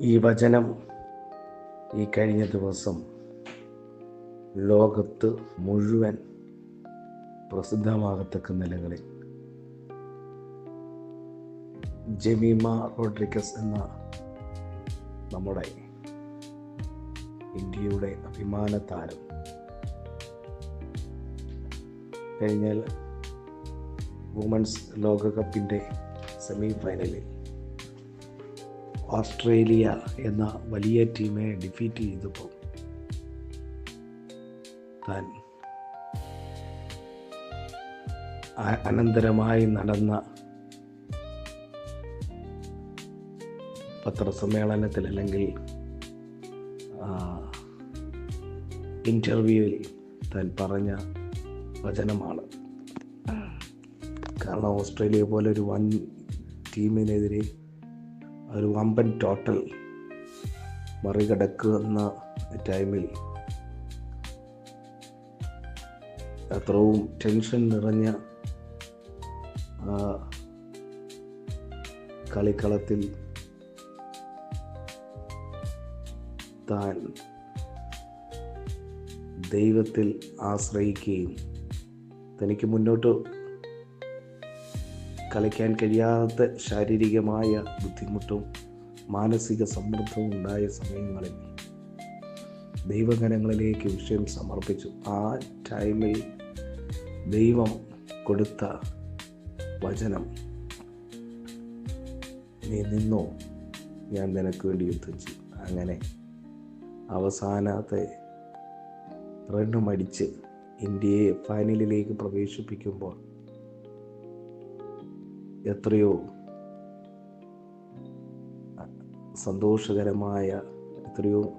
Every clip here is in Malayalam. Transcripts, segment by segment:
ഈ വചനം ഈ കഴിഞ്ഞ ദിവസം ലോകത്ത് മുഴുവൻ പ്രസിദ്ധമാകത്തക്ക നിലകളിൽ ജമീമ റോഡ്രിഗസ് എന്ന നമ്മുടെ ഇന്ത്യയുടെ അഭിമാന താരം. കഴിഞ്ഞാൽ വുമൻസ് ലോകകപ്പിന്റെ സെമി ഫൈനലിൽ ഓസ്ട്രേലിയ എന്ന വലിയ ടീമിനെ ഡിഫീറ്റ് ചെയ്തപ്പോൾ താൻ അനന്തരമായി നടന്ന പത്രസമ്മേളനത്തിൽ അല്ലെങ്കിൽ ഇന്റർവ്യൂവിൽ താൻ പറഞ്ഞ വചനമാണ്. കാരണം ഓസ്ട്രേലിയ പോലെ ഒരു വൻ ടീമിനെതിരെ ഒരു വമ്പൻ ടോട്ടൽ മറികടക്കുന്ന ടൈമിൽ അത്രവും ടെൻഷൻ നിറഞ്ഞ കളിക്കളത്തിൽ താൻ ദൈവത്തിൽ ആശ്രയിക്കുകയും തനിക്ക് മുന്നോട്ട് കളിക്കാൻ കഴിയാത്ത ശാരീരികമായ ബുദ്ധിമുട്ടും മാനസിക സമ്മർദ്ദവും ഉണ്ടായ സമയങ്ങളിൽ ദൈവഗനങ്ങളിലേക്ക് വിഷയം സമർപ്പിച്ചു. ആ ടൈമിൽ ദൈവം കൊടുത്ത വചനം നീ നിന്നോ? ഞാൻ നിനക്ക് വേണ്ടി യുദ്ധം ചെയ്യും. അങ്ങനെ അവസാനത്തെ റണ്ണും അടിച്ച് ഇന്ത്യയെ ഫൈനലിലേക്ക് പ്രവേശിപ്പിക്കുമ്പോൾ എത്രയോ സന്തോഷകരമായ എത്രയോ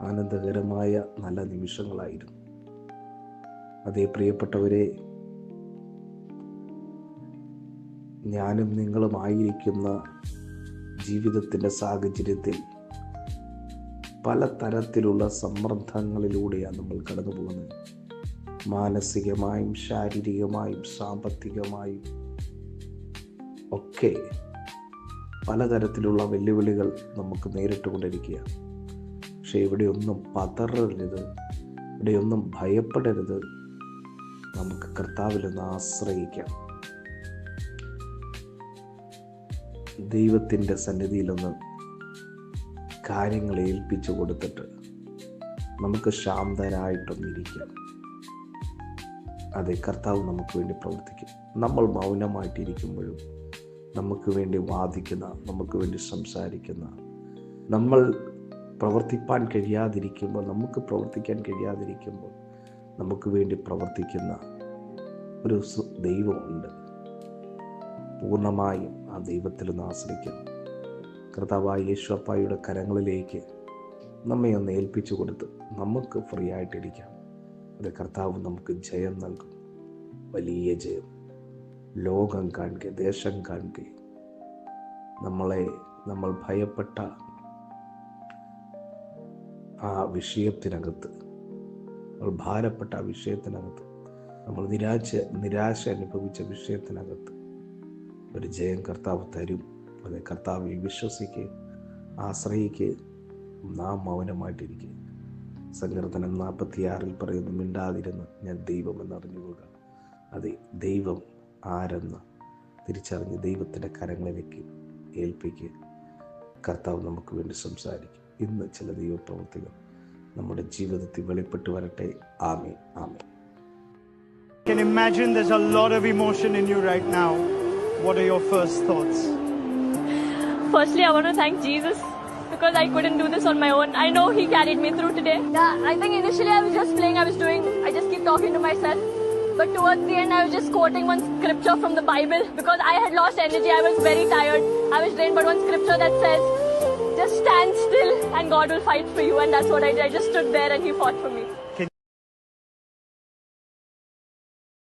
ആനന്ദകരമായ നല്ല നിമിഷങ്ങളായിരുന്നു. അതേ പ്രിയപ്പെട്ടവരെ ഞാനും നിങ്ങളുമായിരിക്കുന്ന ജീവിതത്തിന്റെ സാഹചര്യത്തിൽ പല തരത്തിലുള്ള സമ്മർദ്ദങ്ങളിലൂടെയാണ് നമ്മൾ കടന്നു പോകുന്നത് മാനസികമായും ശാരീരികമായും സാമ്പത്തികമായും ഒക്കെ പലതരത്തിലുള്ള വെല്ലുവിളികൾ നമുക്ക് നേരിട്ടുകൊണ്ടിരിക്കുക പക്ഷെ ഇവിടെയൊന്നും പതറരുത് ഇവിടെയൊന്നും ഭയപ്പെടരുത്. നമുക്ക് കർത്താവിൽ നിന്ന് ആശ്രയിക്കാം. ദൈവത്തിന്റെ സന്നിധിയിലൊന്ന് കാര്യങ്ങൾ ഏൽപ്പിച്ചു കൊടുത്തിട്ട് നമുക്ക് ശാന്തരായിട്ടൊന്നിരിക്കാം അതെ കർത്താവ് നമുക്ക് വേണ്ടി പ്രവർത്തിക്കും. നമ്മൾ മൗനമായിട്ടിരിക്കുമ്പോഴും നമുക്ക് വേണ്ടി വാദിക്കുന്ന നമുക്ക് വേണ്ടി സംസാരിക്കുന്ന നമ്മൾ പ്രവർത്തിപ്പാൻ കഴിയാതിരിക്കുമ്പോൾ നമുക്ക് പ്രവർത്തിക്കാൻ കഴിയാതിരിക്കുമ്പോൾ നമുക്ക് വേണ്ടി പ്രവർത്തിക്കുന്ന ഒരു ദൈവമുണ്ട്. പൂർണമായും ആ ദൈവത്തിൽ നിന്ന് ആശ്രയിക്കണം. കർത്താവായ യേശുപ്പായുടെ കരങ്ങളിലേക്ക് നമ്മെ ഒന്ന് ഏൽപ്പിച്ചു കൊടുത്ത് നമുക്ക് ഫ്രീ ആയിട്ടിരിക്കാം. അത് കർത്താവ് നമുക്ക് ജയം നൽകും. വലിയ ജയം. ലോകം കാണുക ദേശം കാണുക നമ്മളെ നമ്മൾ ഭയപ്പെട്ട ആ വിഷയത്തിനകത്ത് നമ്മൾ ഭാരപ്പെട്ട ആ വിഷയത്തിനകത്ത് നമ്മൾ നിരാശ നിരാശ അനുഭവിച്ച വിഷയത്തിനകത്ത് ഒരു ജയം കർത്താവ് തരും. അതെ കർത്താവിൽ വിശ്വസിക്കുക ആശ്രയിക്കുക നാം മൗനമായിട്ടിരിക്കുക സങ്കീർത്തനം നാൽപ്പത്തിയാറിൽ പറയുന്നു മിണ്ടാതിരുന്ന് ഞാൻ ദൈവമെന്ന് അറിഞ്ഞുകൊള്ളുക അതെ ദൈവം ആരെന്ന് തിരിച്ചറിഞ്ഞ് ദൈവത്തിന്റെ കരങ്ങളിലേക്ക് ഏൽപ്പിക്കുക കർത്താവ് നമുക്ക് വേണ്ടി സംസാരിക്കും ഇന്ന് ചില ദൈവപ്രവർത്തികൾ നമ്മുടെ ജീവിതത്തിൽ വെളിപ്പെട്ട് വരട്ടെ ആമേ ആമേ can imagine there's a lot of emotion in you right now. What are your first thoughts? Firstly, I want to thank Jesus because I couldn't do this on my own. I know He carried me through today. Yeah, I think initially I was just playing, I was doing, I just keep talking to myself. But towards the end, I was just quoting one scripture from the Bible because I had lost energy. I was very tired. I was drained. But one scripture that says, just stand still and God will fight for you. And that's what I did. I just stood there and He fought for me.